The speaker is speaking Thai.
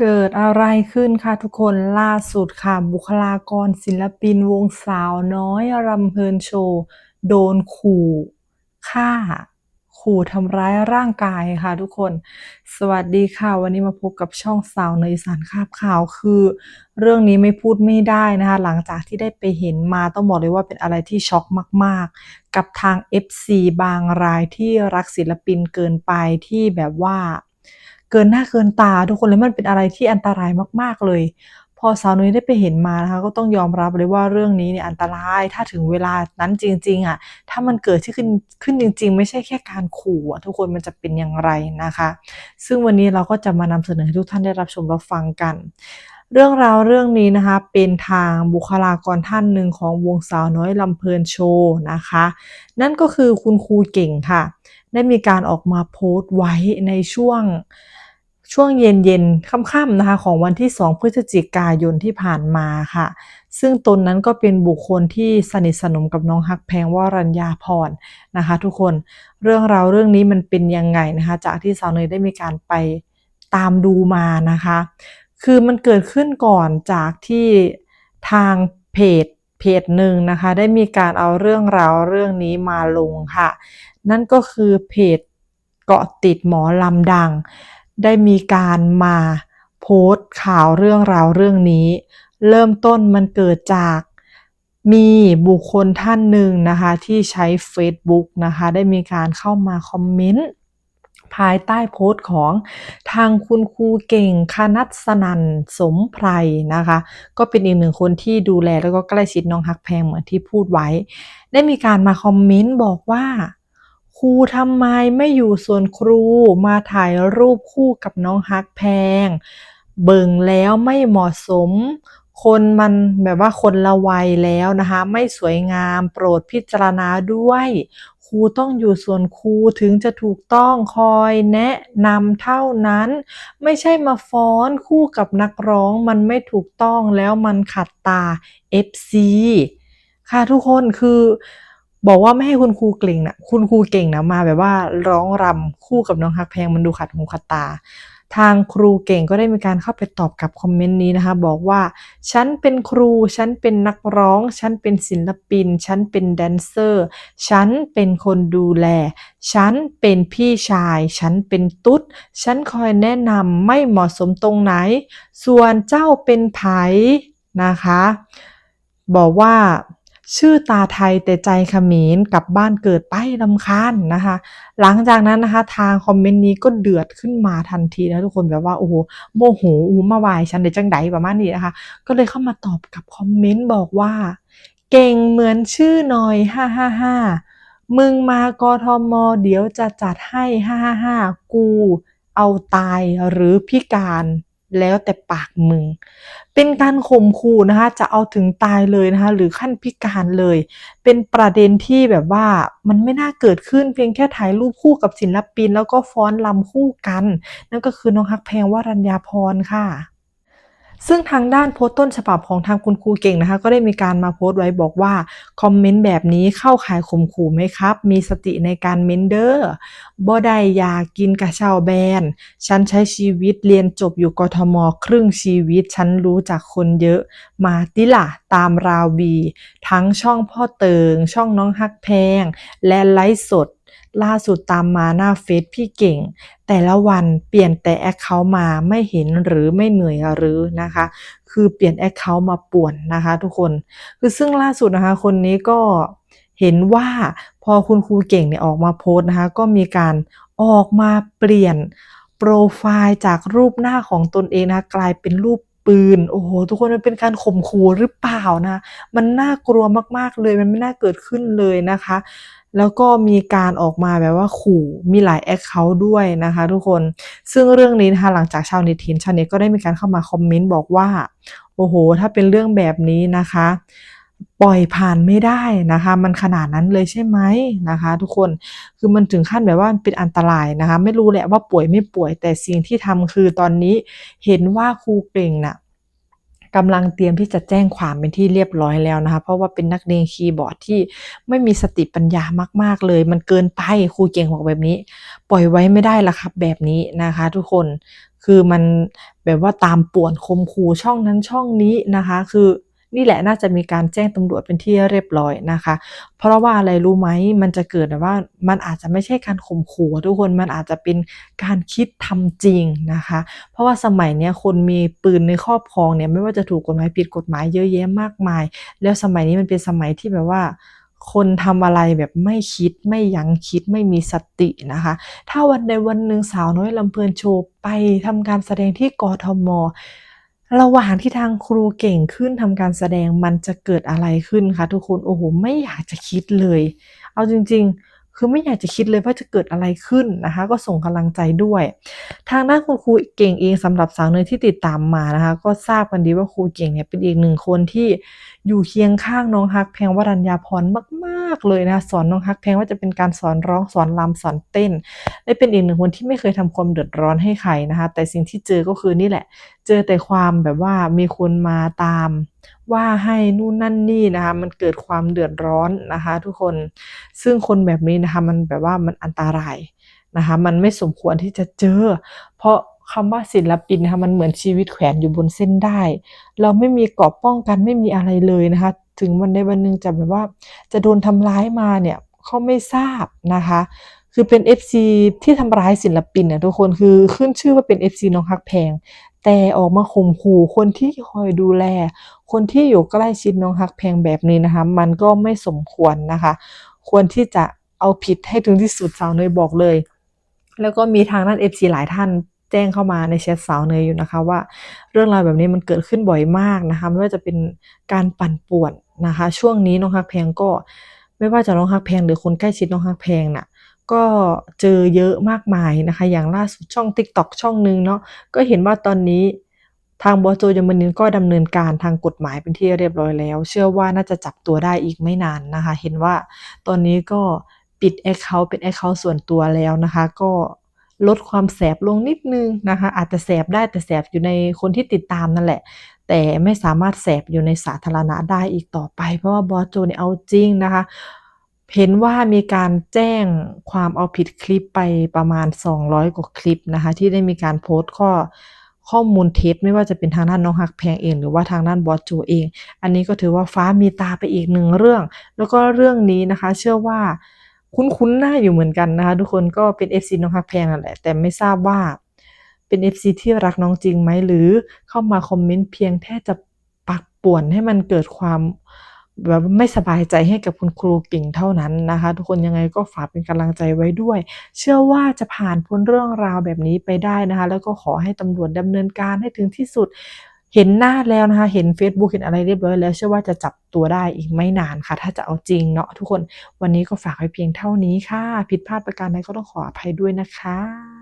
เกิดอะไรขึ้นคะทุกคนล่าสุดค่ะ บุคลากรศิลปินวงสาวน้อยรำเพลินโชว์ โดนขู่ฆ่า ขู่ทำร้ายร่างกายค่ะทุกคน สวัสดีค่ะ วันนี้มาพบกับช่องสาวเนยสารคาบข่าวคือ เรื่องนี้ไม่พูดไม่ได้นะคะ หลังจากที่ได้ไปเห็นมาต้องบอกเลยว่าเป็นอะไรที่ช็อกมาก ๆ กับทาง FC บางรายที่รักศิลปินเกินไปที่แบบว่า เกินหน้าเกินตา ทุกคนเลยมันเป็นอะไรที่อันตรายมากๆเลย พอสาวนุ้ยได้ไปเห็นมานะคะก็ต้องยอมรับเลยว่าเรื่องนี้เนี่ยอันตรายถ้าถึงเวลานั้นจริงๆอะถ้ามันเกิดที่ขึ้นขึ้นจริง ๆ ไม่ใช่แค่การขู่อะทุกคนมันจะเป็นอย่างไรนะคะ ซึ่งวันนี้เราก็จะมานำเสนอให้ทุกท่านได้รับชมรับฟังกันเรื่องราวเรื่องนี้นะคะเป็นทางบุคลากรท่านหนึ่งของวงสาวน้อยลำเพลินโชว์นะคะ นั่นก็คือคุณครูเก่งค่ะ ได้มีการออกมาโพสต์ไว้ในช่วง ช่วงเย็นๆค่ำๆนะคะของวันที่ 2 พฤศจิกายนที่ผ่านมาค่ะ ซึ่งตนนั้นก็เป็นบุคคลที่สนิทสนมกับน้องฮักแพงวรัญญาพรนะคะ ทุกคนเรื่องราวเรื่องนี้มันเป็นยังไงนะคะ จากที่สาวเนยได้มีการไปตามดูมานะคะ คือมันเกิดขึ้นก่อนจากที่ทางเพจเพจหนึ่งนะคะ ได้มีการเอาเรื่องราวเรื่องนี้มาลงค่ะ นั่นก็คือเพจเกาะติดหมอลำดัง ได้มีการมาโพสต์ข่าวเรื่องราวเรื่องนี้ เริ่มต้นมันเกิดจากมีบุคคลท่านหนึ่งนะคะที่ใช้เฟซบุ๊กนะคะได้มีการเข้ามาคอมเมนต์ภายใต้โพสต์ของทางคุณครูเก่งคนัสนันสมไพรนะคะ ก็เป็นอีกหนึ่งคนที่ดูแลแล้วก็ใกล้ชิดน้องฮักแพงเหมือนที่พูดไว้ ได้มีการมาคอมเมนต์บอกว่า ครูทำไมไม่อยู่ส่วนครูมาถ่ายรูปคู่กับน้องฮักแพง เบิ่งแล้วไม่เหมาะสม คนมันแบบว่าคนละวัยแล้วนะคะ ไม่สวยงามโปรดพิจารณาด้วย ครูต้องอยู่ส่วนครูถึงจะถูกต้องคอยแนะนำเท่านั้น ไม่ใช่มาฟ้อนคู่กับนักร้องมันไม่ถูกต้องแล้วมันขัดตา FC ค่ะทุกคนคือ บอกว่าไม่ให้คุณครูเก่งน่ะคุณครูเก่งนะมาแบบว่าร้องรำคู่กับน้องฮักแพงมันดูขัดหูขัดตา ทางครูเก่งก็ได้มีการเข้าไปตอบกับคอมเมนต์นี้นะคะ บอกว่าฉันเป็นครู ฉันเป็นนักร้อง ฉันเป็นศิลปิน ฉันเป็นแดนเซอร์ ฉันเป็นคนดูแล ฉันเป็นพี่ชาย ฉันเป็นตุ๊ด ฉันคอยแนะนำไม่เหมาะสมตรงไหน ส่วนเจ้าเป็นไผนะคะ บอกว่า ชื่อตาไทยแต่ใจเขมรกลับบ้านเกิดไปรำคาญนะคะ หลังจากนั้นนะคะ ทางคอมเมนต์นี้ก็เดือดขึ้นมาทันทีนะทุกคนแบบว่าโอ้โฮโมโหอมาวาให้ฉันได้จั่งใดประมาณนี้นะคะ ก็เลยเข้ามาตอบกับคอมเมนต์บอกว่า เก่งเหมือนชื่อหน่อยฮ่าๆๆมึงมากทม.เดี๋ยวจะจัดให้ฮ่าๆๆกู เอาตายหรือพิการ แล้วแต่ปากมึง เป็นการข่มขู่นะคะ จะเอาถึงตายเลยนะคะ หรือขั้นพิการเลย เป็นประเด็นที่แบบว่ามันไม่น่าเกิดขึ้นเพียงแค่ถ่ายรูปคู่กับศิลปิน แล้วก็ฟ้อนรำคู่กัน นั่นก็คือน้องฮักแพงวรัญญาพรค่ะ ซึ่งทางด้านโพสต์ต้นฉบับของทางคุณครูเก่งนะคะ ก็ได้มีการมาโพสต์ไว้บอกว่า คอมเมนต์แบบนี้เข้าข่ายข่มขู่ไหมครับ มีสติในการเมนเด้อบ่ได้อยากกินกระเช้าแบนฉันใช้ชีวิตเรียนจบอยู่กทม.ครึ่งชีวิต ฉันรู้จักคนเยอะ มาติล่ะตามราวบี ทั้งช่องพ่อเติง ช่องน้องฮักแพง และไลฟ์สด ล่าสุดตามมาหน้าเฟซพี่เก่ง แต่ละวันเปลี่ยนแต่แอ็กเคานต์มาไม่เห็นหรือไม่เหนื่อยหรือนะคะ คือเปลี่ยนแอ็กเคานต์มาป่วนนะคะทุกคน คือซึ่งล่าสุดนะคะคนนี้ก็เห็นว่าพอคุณครูเก่งเนี่ยออกมาโพสต์นะคะ ก็มีการออกมาเปลี่ยนโพรไฟล์จากรูปหน้าของตนเองนะคะกลายเป็นรูป ปืน โอ้โห ทุกคนมันเป็นการข่มขู่หรือเปล่านะ มันน่ากลัวมากๆเลย มันไม่น่าเกิดขึ้นเลยนะคะ แล้วก็มีการออกมาแบบว่าขู่ มีหลายแอคเคาท์ด้วยนะคะทุกคน ซึ่งเรื่องนี้นะคะหลังจากชาวเน็ตเห็นชาวเน็ตก็ได้มีการเข้ามาคอมเมนต์บอกว่า โอ้โห ถ้าเป็นเรื่องแบบนี้นะคะ ปล่อยผ่านไม่ได้นะคะ มันขนาดนั้นเลยใช่ไหมนะคะ ทุกคนคือมันถึงขั้นแบบว่าเป็นอันตรายนะคะ ไม่รู้แหละว่าป่วยไม่ป่วยแต่สิ่งที่ทำคือตอนนี้เห็นว่าครูเก่งน่ะกำลังเตรียมที่จะแจ้งความเป็นที่เรียบร้อยแล้วนะคะ เพราะว่าเป็นนักเลงคีย์บอร์ดที่ไม่มีสติปัญญามาก ๆ เลย มันเกินไปครูเก่งบอกแบบนี้ ปล่อยไว้ไม่ได้ละครับแบบนี้นะคะ ทุกคนคือมันแบบว่าตามป่วนคมขู่ช่องนั้นช่องนี้นะคะ คือ นี่แหละน่าจะมีการแจ้งตำรวจเป็นที่เรียบร้อยนะคะ เพราะว่าอะไรรู้ไหมมันจะเกิดว่ามันอาจจะไม่ใช่การข่มขู่ทุกคนมันอาจจะเป็นการคิดทำจริงนะคะ เพราะว่าสมัยนี้คนมีปืนในครอบครองเนี่ยไม่ว่าจะถูกกฎหมายผิดกฎหมายเยอะแยะมากมาย แล้วสมัยนี้มันเป็นสมัยที่แบบว่าคนทำอะไรแบบไม่คิดไม่ยั้งคิดไม่มีสตินะคะ ถ้าวันใดวันหนึ่งสาวน้อยลำเพลินโชว์ไปทำการแสดงที่กทม ระหว่างที่ทางครูเก่งขึ้นทำการแสดงมันจะเกิดอะไรขึ้นคะทุกคน โอ้โห ไม่อยากจะคิดเลย เอาจริง ๆ คือไม่อยากจะคิดเลยว่าจะเกิดอะไรขึ้นนะคะ ก็ส่งกำลังใจด้วย ทางด้านคุณครูเก่งเองสำหรับสาวเนยที่ติดตามมานะคะ ก็ทราบกันดีว่าครูเก่งเนี่ยเป็นอีกหนึ่งคนที่อยู่เคียงข้างน้องฮักแพงวรัญญาพรมากๆเลยนะคะสอนน้องฮักแพงว่าจะเป็นการสอนร้องสอนรำสอนเต้นและเป็นอีกหนึ่งคนที่ไม่เคยทำความเดือดร้อนให้ใครนะคะ แต่สิ่งที่เจอก็คือนี่แหละ เจอแต่ความแบบว่ามีคนมาตาม ว่าให้นู่นนั่นนี่นะคะมันเกิดความเดือดร้อนนะคะทุกคนซึ่งคนแบบนี้นะคะมันแบบว่ามันอันตรายนะคะมันไม่สมควรที่จะเจอ เพราะคำว่าศิลปินนะคะมันเหมือนชีวิตแขวนอยู่บนเส้นได้ เราไม่มีกราะป้องกันไม่มีอะไรเลยนะคะ ถึงวันใดวันหนึ่งจะแบบว่าจะโดนทำร้ายมาเนี่ยเขาไม่ทราบนะคะ คือเป็น FC ที่ทำร้ายศิลปินน่ะทุกคนคือขึ้นชื่อว่าเป็น FC น้องฮักแพง แต่ออกมาข่มขู่คนที่คอยดูแล คนที่อยู่ใกล้ชิดน้องฮักแพงแบบนี้นะคะ มันก็ไม่สมควรนะคะ ควรที่จะเอาผิดให้ถึงที่สุดสาวเนยบอกเลย แล้วก็มีทางด้าน FC หลายท่านแจ้งเข้ามาในแชทสาวเนยอยู่นะคะว่าเรื่องราวแบบนี้มันเกิดขึ้นบ่อยมากนะคะ ไม่ว่าจะเป็นการปั่นป่วนนะคะ ช่วงนี้น้องฮักแพงก็ ไม่ว่าจะน้องฮักแพงหรือคนใกล้ชิดน้องฮักแพงน่ะ ก็เจอเยอะมากมายนะคะ อย่างล่าสุดช่อง TikTok ช่องหนึ่งเนาะก็เห็นว่าตอนนี้ทางบอโจยมนินก็ดำเนินการทางกฎหมายเป็นที่เรียบร้อยแล้ว เชื่อว่าน่าจะจับตัวได้อีกไม่นานนะคะ เห็นว่าตอนนี้ก็ปิดแอคเคาท์เป็นแอคเคาท์ส่วนตัวแล้วนะคะ ก็ลดความแสบลงนิดนึงนะคะ อาจจะแสบได้แต่แสบอยู่ในคนที่ติดตามนั่นแหละ แต่ไม่สามารถแสบอยู่ในสาธารณะได้อีกต่อไป เพราะว่าบอโจเนี่ยเอาจริงนะคะ เห็นว่ามีการแจ้งความเอาผิดคลิปไปประมาณ 200 กว่าคลิปนะคะ ที่ได้มีการโพสต์ข้อข้อมูลเท็จไม่ว่าจะเป็นทางด้านน้องฮักแพงเอง หรือว่าทางด้านบอสโจเอง อันนี้ก็ถือว่าฟ้ามีตาไปอีกหนึ่งเรื่อง แล้วก็เรื่องนี้นะคะ เชื่อว่าคุ้นๆหน้าอยู่เหมือนกันนะคะทุกคนก็เป็น FC น้องฮักแพงนั่นแหละแต่ไม่ทราบว่าเป็น FC ที่รักน้องจริงไหมหรือเข้ามาคอมเมนต์เพียงแค่จะปักป่วนให้มันเกิดความ แบบไม่สบายใจให้กับคุณครูเก่งเท่านั้นนะคะ ทุกคนยังไงก็ฝากเป็นกำลังใจไว้ด้วย เชื่อว่าจะผ่านพ้นเรื่องราวแบบนี้ไปได้นะคะ แล้วก็ขอให้ตำรวจดำเนินการให้ถึงที่สุด เห็นหน้าแล้วนะคะ เห็น Facebook เห็นอะไรเรียบร้อยแล้ว เชื่อว่าจะจับตัวได้อีกไม่นานค่ะ ถ้าจะเอาจริงเนาะทุกคน วันนี้ก็ฝากไว้เพียงเท่านี้ค่ะ ผิดพลาดประการใดก็ต้องขออภัยด้วยนะคะ